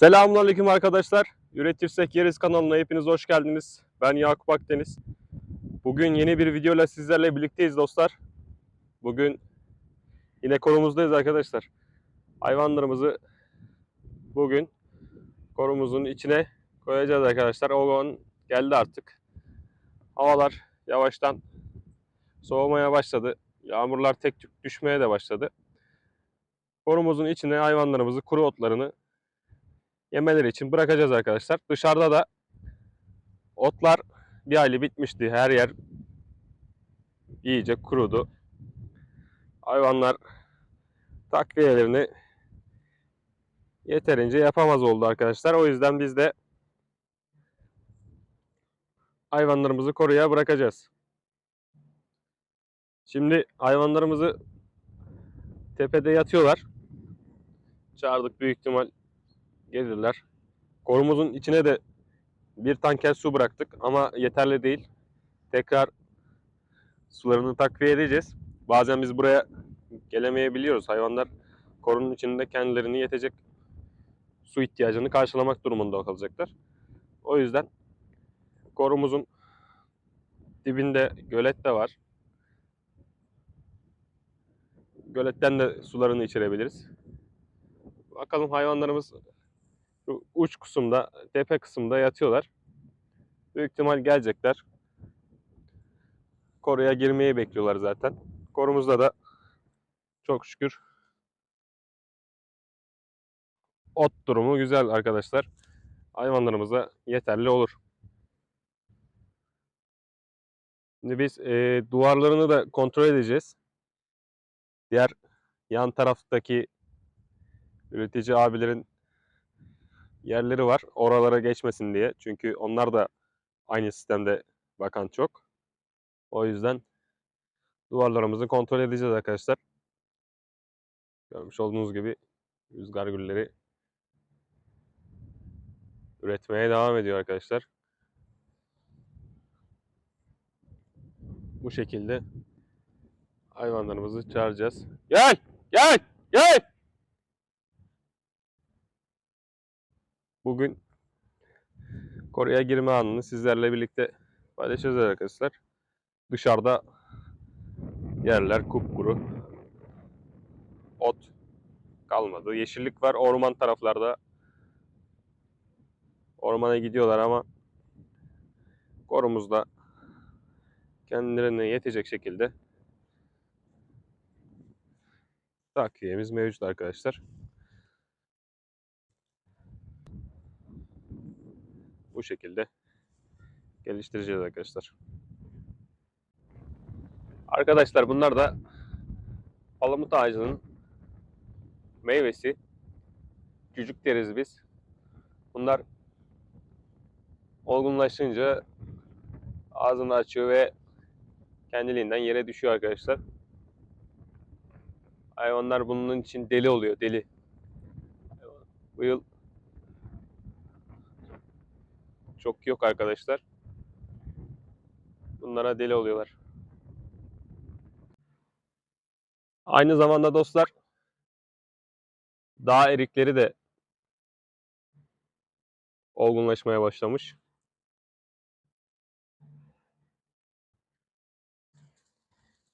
Selamünaleyküm arkadaşlar. Üretirsek Yeriz kanalına hepiniz hoş geldiniz. Ben Yakup Akdeniz. Bugün yeni bir videoyla sizlerle birlikteyiz dostlar. Bugün yine konumuzdayız arkadaşlar. Hayvanlarımızı bugün korumuzun içine koyacağız arkadaşlar. O gün geldi artık. Havalar yavaştan soğumaya başladı. Yağmurlar tek tük düşmeye de başladı. Korumuzun içine hayvanlarımızı, kuru otlarını yemeleri için bırakacağız arkadaşlar. Dışarıda da otlar bir aylı bitmişti. Her yer iyice kurudu. Hayvanlar takviyelerini yeterince yapamaz oldu arkadaşlar. O yüzden biz de hayvanlarımızı koruya bırakacağız. Şimdi hayvanlarımızı tepede yatıyorlar. Çağırdık büyük ihtimal gelirler. Korumuzun içine de bir tanker su bıraktık ama yeterli değil. Tekrar sularını takviye edeceğiz. Bazen biz buraya gelemeyebiliyoruz. Hayvanlar korunun içinde kendilerini yetecek su ihtiyacını karşılamak durumunda kalacaklar. O yüzden korumuzun dibinde gölet de var. Göletten de sularını içirebiliriz. Bakalım hayvanlarımız uç kısımda, tepe kısımda yatıyorlar. Büyük ihtimal gelecekler. Koruya girmeyi bekliyorlar zaten. Korumuzda da çok şükür ot durumu güzel arkadaşlar. Hayvanlarımıza yeterli olur. Şimdi biz e, duvarlarını da kontrol edeceğiz. Diğer yan taraftaki üretici abilerin yerleri var. Oralara geçmesin diye. Çünkü onlar da aynı sistemde bakan çok. O yüzden duvarlarımızı kontrol edeceğiz arkadaşlar. Görmüş olduğunuz gibi rüzgar gülleri üretmeye devam ediyor arkadaşlar. Bu şekilde hayvanlarımızı çağıracağız. Gel! Gel! Gel! Bugün Kore'ye girme anını sizlerle birlikte paylaşacağız arkadaşlar. Dışarıda yerler kupkuru. Ot kalmadı. Yeşillik var orman taraflarda. Ormana gidiyorlar ama korumuzda kendilerine yetecek şekilde takviyemiz mevcut arkadaşlar. Bu şekilde geliştireceğiz arkadaşlar. Arkadaşlar bunlar da palamut ağacının meyvesi. Cücük deriz biz. Bunlar olgunlaşınca ağzını açıyor ve kendiliğinden yere düşüyor arkadaşlar. Hayvanlar bunun için deli oluyor, deli. Bu yıl çok yok arkadaşlar. Bunlara deli oluyorlar. Aynı zamanda dostlar dağ erikleri de olgunlaşmaya başlamış.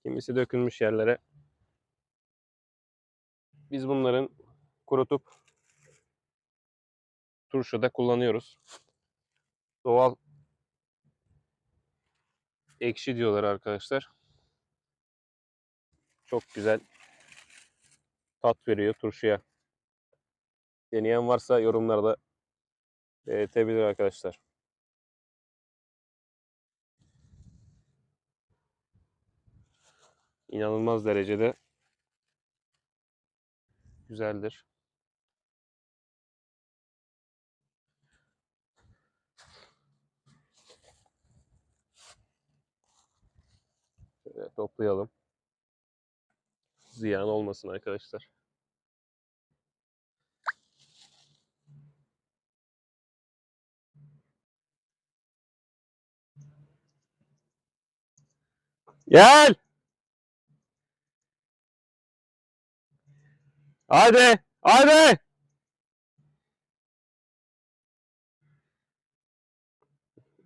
Kimisi dökülmüş yerlere. Biz bunların kurutup turşuda kullanıyoruz doğal ekşi diyorlar arkadaşlar. Çok güzel tat veriyor turşuya. Deneyen varsa yorumlarda belirtebilir arkadaşlar. İnanılmaz derecede güzeldir. toplayalım. Ziyan olmasın arkadaşlar. Gel. Hadi. Hadi.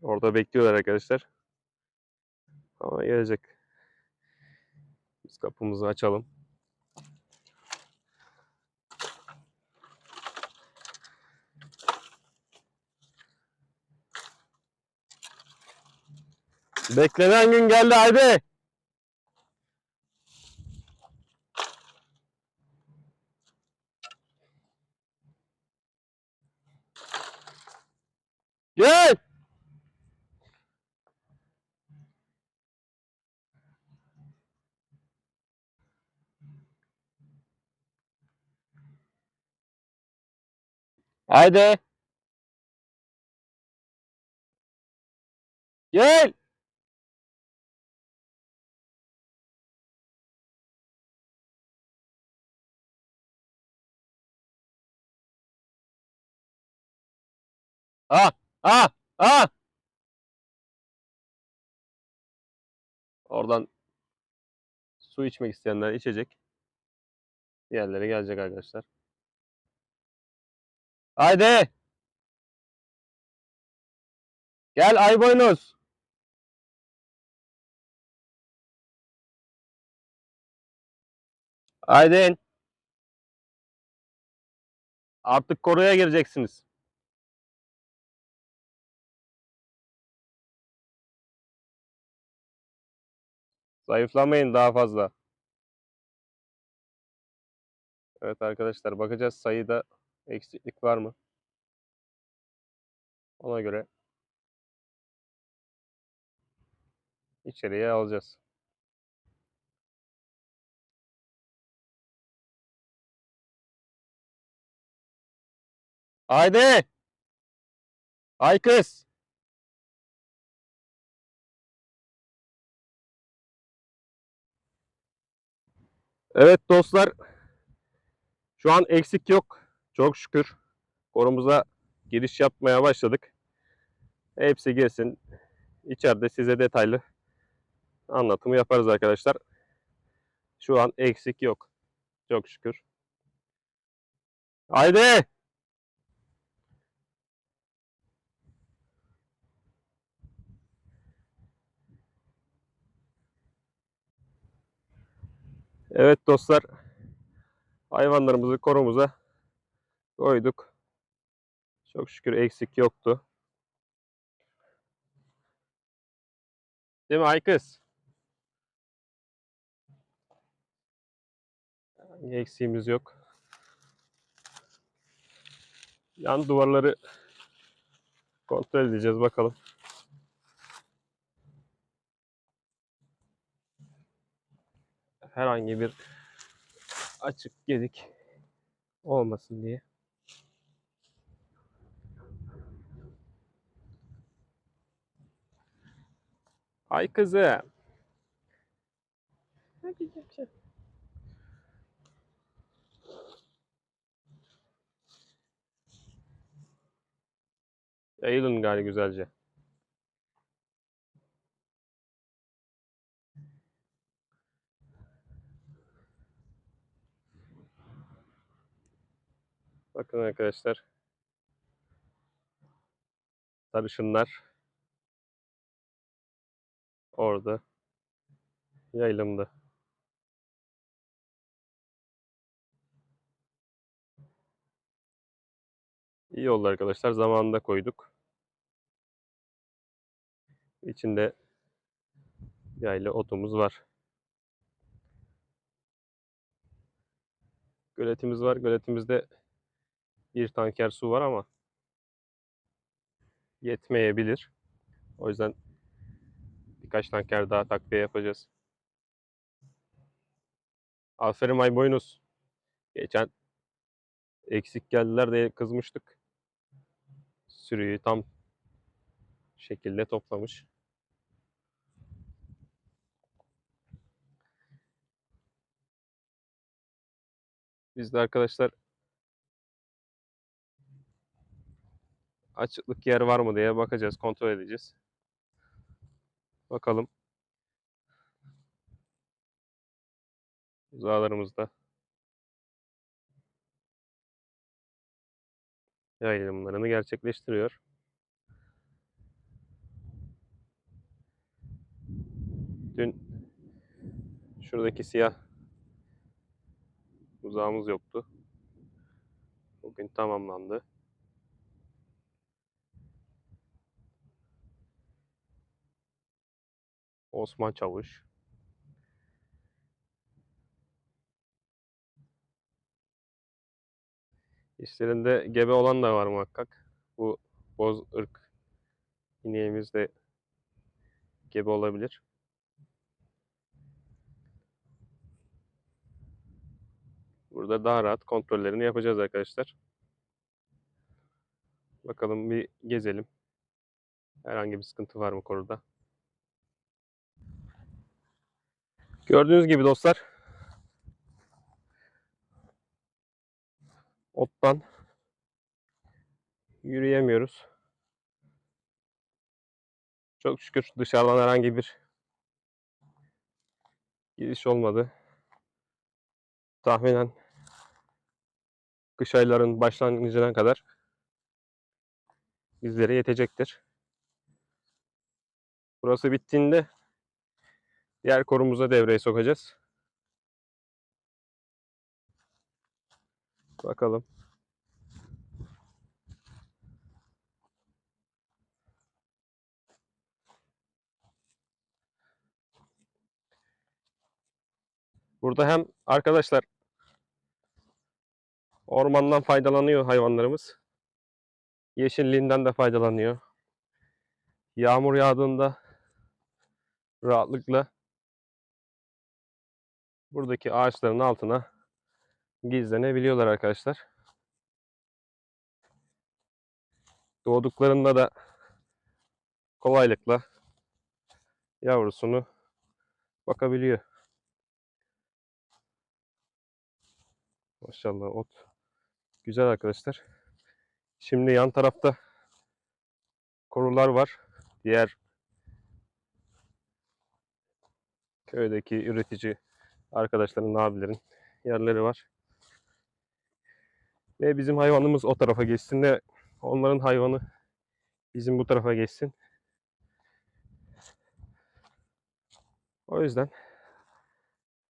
Orada bekliyorlar arkadaşlar. Ama gelecek. Kapımızı açalım. Beklenen gün geldi haydi. Gel. Haydi. Gel. Ha, ha, ha. Oradan su içmek isteyenler içecek. Diğerleri gelecek arkadaşlar. Haydi. Gel Ayboynuz. Haydi. Artık koruya gireceksiniz. Zayıflamayın daha fazla. Evet arkadaşlar bakacağız sayıda eksiklik var mı? Ona göre içeriye alacağız. Haydi. Ay kız. Evet dostlar. Şu an eksik yok. Çok şükür. Korumuza giriş yapmaya başladık. Hepsi gelsin. İçeride size detaylı anlatımı yaparız arkadaşlar. Şu an eksik yok. Çok şükür. Haydi. Evet dostlar. Hayvanlarımızı korumuza koyduk. Çok şükür eksik yoktu. Değil mi Aykız? Eksiğimiz yok. Yan duvarları kontrol edeceğiz bakalım. Herhangi bir açık gedik olmasın diye. Ay kızım. Yayılın gari güzelce. Bakın arkadaşlar. Sarışınlar orada yayılımda. İyi oldu arkadaşlar. Zamanında koyduk. İçinde yaylı otumuz var. Göletimiz var. Göletimizde bir tanker su var ama yetmeyebilir. O yüzden birkaç tanker daha takviye yapacağız. Aferin ay boynuz. Geçen eksik geldiler diye kızmıştık. Sürüyü tam şekilde toplamış. Biz de arkadaşlar açıklık yer var mı diye bakacağız, kontrol edeceğiz. Bakalım. Uzalarımızda. Yayılımlarını gerçekleştiriyor. Dün şuradaki siyah uzağımız yoktu. Bugün tamamlandı. Osman Çavuş. İşlerinde gebe olan da var muhakkak. Bu boz ırk ineğimiz de gebe olabilir. Burada daha rahat kontrollerini yapacağız arkadaşlar. Bakalım bir gezelim. Herhangi bir sıkıntı var mı konuda? Gördüğünüz gibi dostlar ottan yürüyemiyoruz. Çok şükür dışarıdan herhangi bir giriş olmadı. Tahminen kış ayların başlangıcına kadar bizlere yetecektir. Burası bittiğinde diğer korumuza devreye sokacağız. Bakalım. Burada hem arkadaşlar ormandan faydalanıyor hayvanlarımız. Yeşilliğinden de faydalanıyor. Yağmur yağdığında rahatlıkla buradaki ağaçların altına gizlenebiliyorlar arkadaşlar. Doğduklarında da kolaylıkla yavrusunu bakabiliyor. Maşallah ot güzel arkadaşlar. Şimdi yan tarafta korular var. Diğer köydeki üretici arkadaşların, abilerin yerleri var. Ne bizim hayvanımız o tarafa geçsin ne onların hayvanı bizim bu tarafa geçsin. O yüzden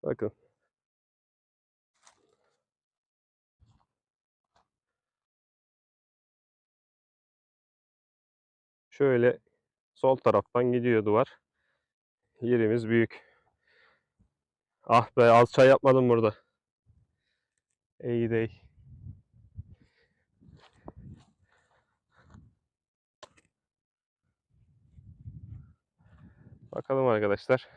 bakın şöyle sol taraftan gidiyor duvar. Yerimiz büyük. Ah be az çay yapmadım burada. İyi değil. Bakalım arkadaşlar.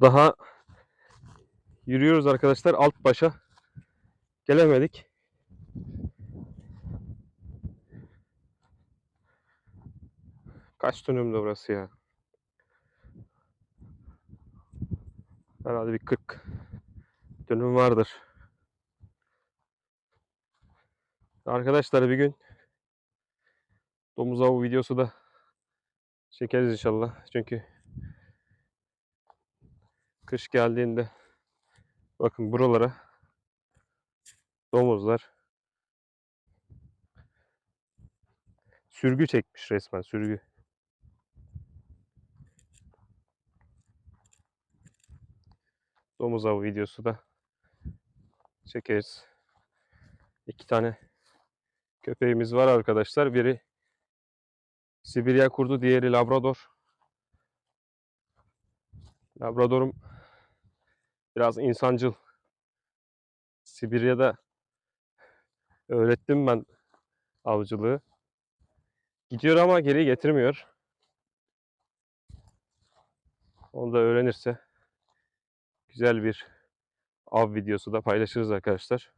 Daha yürüyoruz arkadaşlar alt başa. Gelemedik. Kaç dönümde burası ya? Herhalde bir 40 dönüm vardır. Arkadaşlar bir gün domuz avı videosu da çekeriz inşallah. Çünkü kış geldiğinde bakın buralara domuzlar sürgü çekmiş resmen sürgü. Domuz avı videosu da çekeriz. İki tane köpeğimiz var arkadaşlar. Biri Sibirya kurdu, diğeri Labrador. Labrador'um biraz insancıl. Sibirya'da öğrettim ben avcılığı. Gidiyor ama geri getirmiyor. Onu da öğrenirse güzel bir av videosu da paylaşırız arkadaşlar.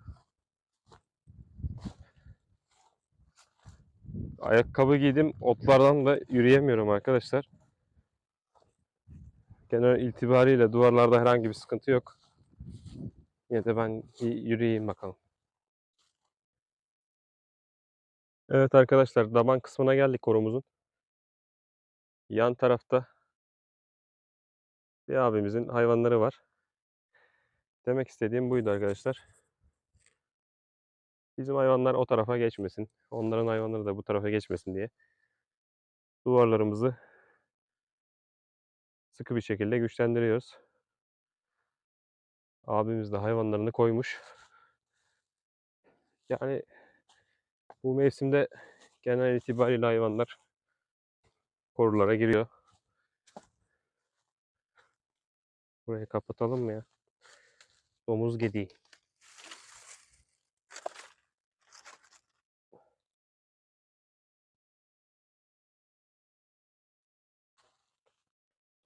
Ayakkabı giydim. Otlardan da yürüyemiyorum arkadaşlar. Genel itibariyle duvarlarda herhangi bir sıkıntı yok. Yine de ben bir yürüyeyim bakalım. Evet arkadaşlar daman kısmına geldik korumuzun. Yan tarafta bir abimizin hayvanları var. Demek istediğim buydu arkadaşlar. Bizim hayvanlar o tarafa geçmesin. Onların hayvanları da bu tarafa geçmesin diye duvarlarımızı sıkı bir şekilde güçlendiriyoruz. Abimiz de hayvanlarını koymuş. Yani bu mevsimde genel itibariyle hayvanlar korulara giriyor. Burayı kapatalım mı ya? Domuz gediği.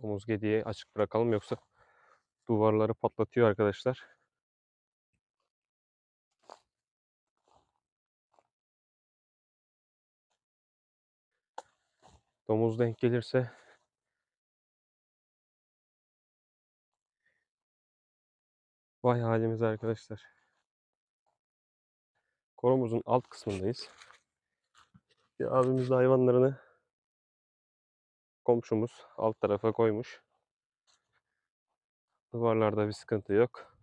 Domuz gediği açık bırakalım yoksa duvarları patlatıyor arkadaşlar. Domuz denk gelirse vay halimiz arkadaşlar. Korumuzun alt kısmındayız. Bir abimiz de hayvanlarını komşumuz alt tarafa koymuş. Duvarlarda bir sıkıntı yok.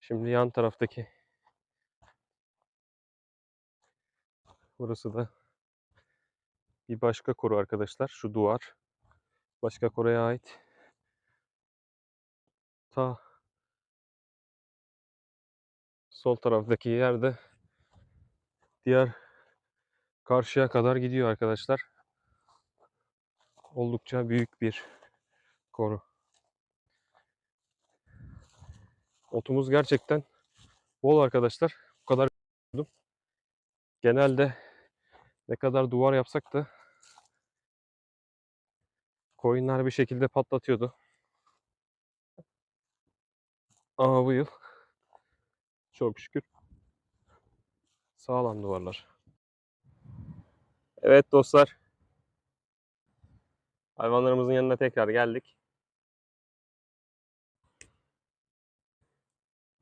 Şimdi yan taraftaki burası da bir başka koru arkadaşlar. Şu duvar başka koruya ait. Ta sol taraftaki yerde diğer karşıya kadar gidiyor arkadaşlar. Oldukça büyük bir koru. Otumuz gerçekten bol arkadaşlar. Bu kadar genelde ne kadar duvar yapsak da koyunlar bir şekilde patlatıyordu. Ama bu yıl çok şükür sağlam duvarlar. Evet dostlar. Hayvanlarımızın yanına tekrar geldik.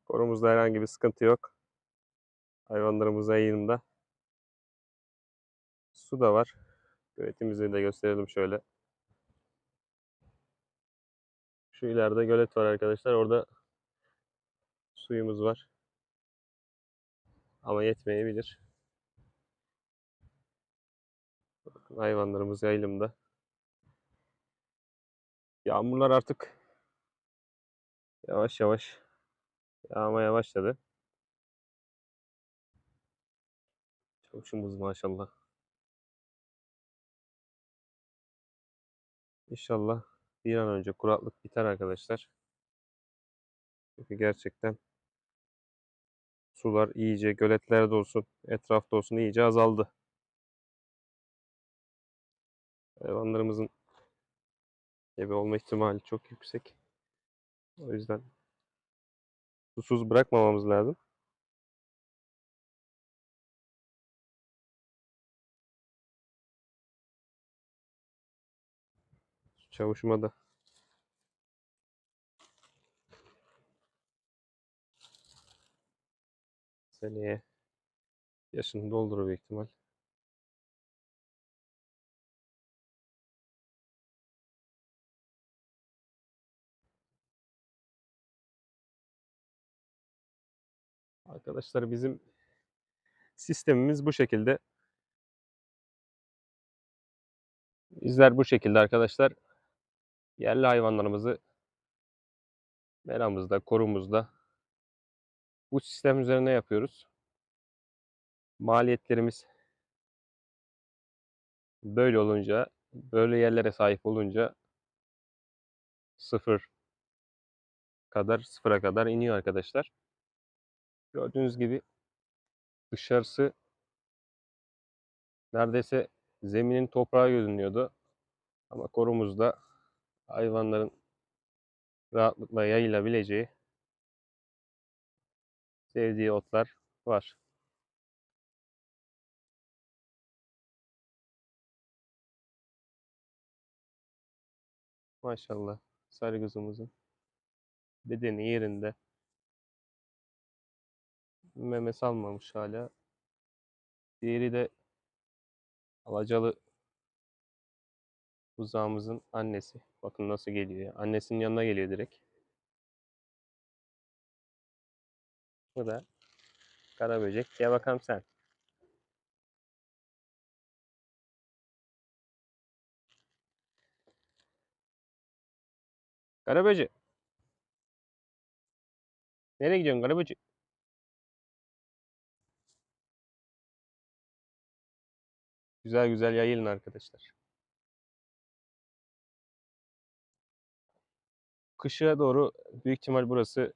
Korumuzda herhangi bir sıkıntı yok. Hayvanlarımız yayınında. Su da var. Göletimizi de gösterelim şöyle. Şu ileride gölet var arkadaşlar. Orada suyumuz var. Ama yetmeyebilir. Bakın hayvanlarımız yayılımda. Yağmurlar artık yavaş yavaş yağmaya başladı. Çavuşumuz maşallah. İnşallah bir an önce kuraklık biter arkadaşlar. Çünkü gerçekten sular iyice göletlerde olsun, etrafta olsun iyice azaldı. Hayvanlarımızın gebe olma ihtimali çok yüksek. O yüzden susuz bırakmamamız lazım. Çavuşuma da seneye yaşını doldurur büyük ihtimal. Arkadaşlar bizim sistemimiz bu şekilde. Bizler bu şekilde arkadaşlar yerli hayvanlarımızı meramızda, korumuzda bu sistem üzerine yapıyoruz. Maliyetlerimiz böyle olunca, böyle yerlere sahip olunca sıfır kadar, sıfıra kadar iniyor arkadaşlar. Gördüğünüz gibi dışarısı neredeyse zeminin toprağı görünüyordu. Ama korumuzda hayvanların rahatlıkla yayılabileceği sevdiği otlar var. Maşallah sarı kızımızın bedeni yerinde. Meme salmamış hala. Diğeri de alacalı buzağımızın annesi. Bakın nasıl geliyor. Annesinin yanına geliyor direkt. Bu da Kara böcek. Gel bakalım sen. Kara böcek. Nereye gidiyorsun kara böcek? Güzel güzel yayılın arkadaşlar. Kışa doğru büyük ihtimal burası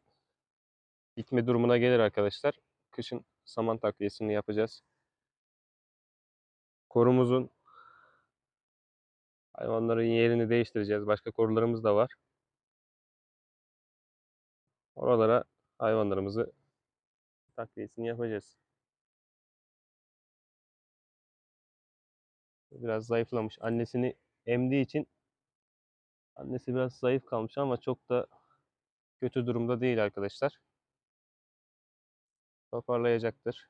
gitme durumuna gelir arkadaşlar. Kışın saman takviyesini yapacağız. Korumuzun hayvanların yerini değiştireceğiz. Başka korularımız da var. Oralara hayvanlarımızı takviyesini yapacağız. Biraz zayıflamış. Annesini emdiği için annesi biraz zayıf kalmış ama çok da kötü durumda değil arkadaşlar. Toparlayacaktır.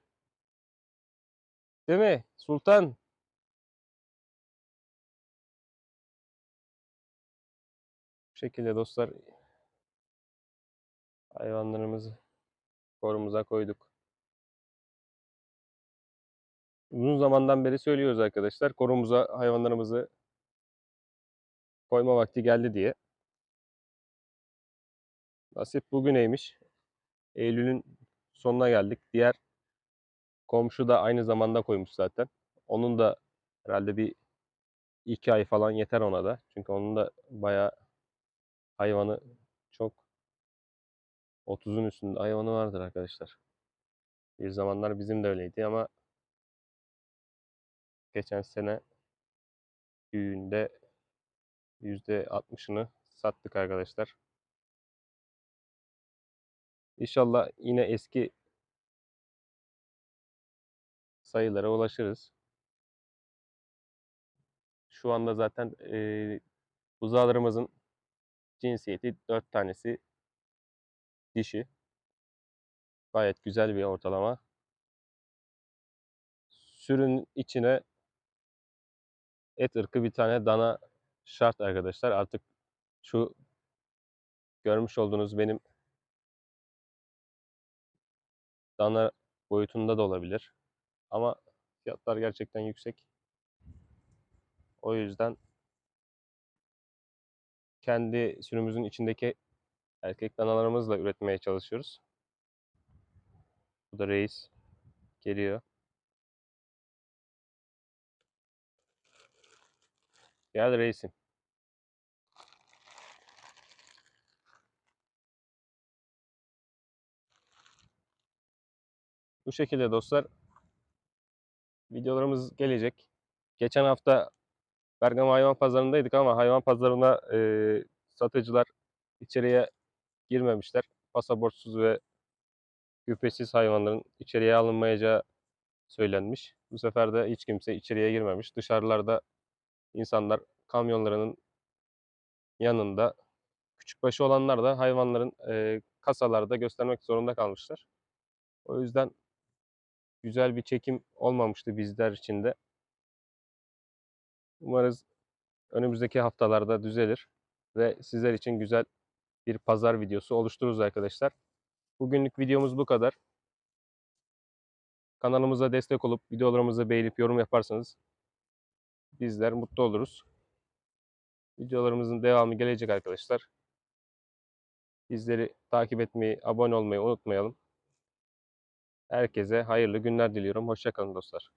Değil mi? Sultan. Bu şekilde dostlar hayvanlarımızı korumuza koyduk. Uzun zamandan beri söylüyoruz arkadaşlar. Korumuza hayvanlarımızı koyma vakti geldi diye. Nasip bugüneymiş. Eylül'ün sonuna geldik. Diğer komşu da aynı zamanda koymuş zaten. Onun da herhalde bir iki ay falan yeter ona da. Çünkü onun da bayağı hayvanı çok 30'un üstünde hayvanı vardır arkadaşlar. Bir zamanlar bizim de öyleydi ama geçen sene düğünde %60'ını sattık arkadaşlar. İnşallah yine eski sayılara ulaşırız. Şu anda zaten e, buzağlarımızın cinsiyeti 4 tanesi dişi. Gayet güzel bir ortalama. Sürün içine et ırkı bir tane dana şart arkadaşlar. Artık şu görmüş olduğunuz benim dana boyutunda da olabilir. Ama fiyatlar gerçekten yüksek. O yüzden kendi sürümüzün içindeki erkek danalarımızla üretmeye çalışıyoruz. Bu da reis geliyor. Gel reisim. Bu şekilde dostlar videolarımız gelecek. Geçen hafta Bergama Hayvan Pazarı'ndaydık ama hayvan pazarına e, satıcılar içeriye girmemişler. Pasaportsuz ve gübresiz hayvanların içeriye alınmayacağı söylenmiş. Bu sefer de hiç kimse içeriye girmemiş. Dışarılarda insanlar kamyonlarının yanında küçükbaşı olanlar da hayvanların e, kasalarda göstermek zorunda kalmışlar. O yüzden güzel bir çekim olmamıştı bizler için de. Umarız önümüzdeki haftalarda düzelir ve sizler için güzel bir pazar videosu oluştururuz arkadaşlar. Bugünlük videomuz bu kadar. Kanalımıza destek olup videolarımızı beğenip yorum yaparsanız bizler mutlu oluruz. Videolarımızın devamı gelecek arkadaşlar. Bizleri takip etmeyi, abone olmayı unutmayalım. Herkese hayırlı günler diliyorum. Hoşçakalın dostlar.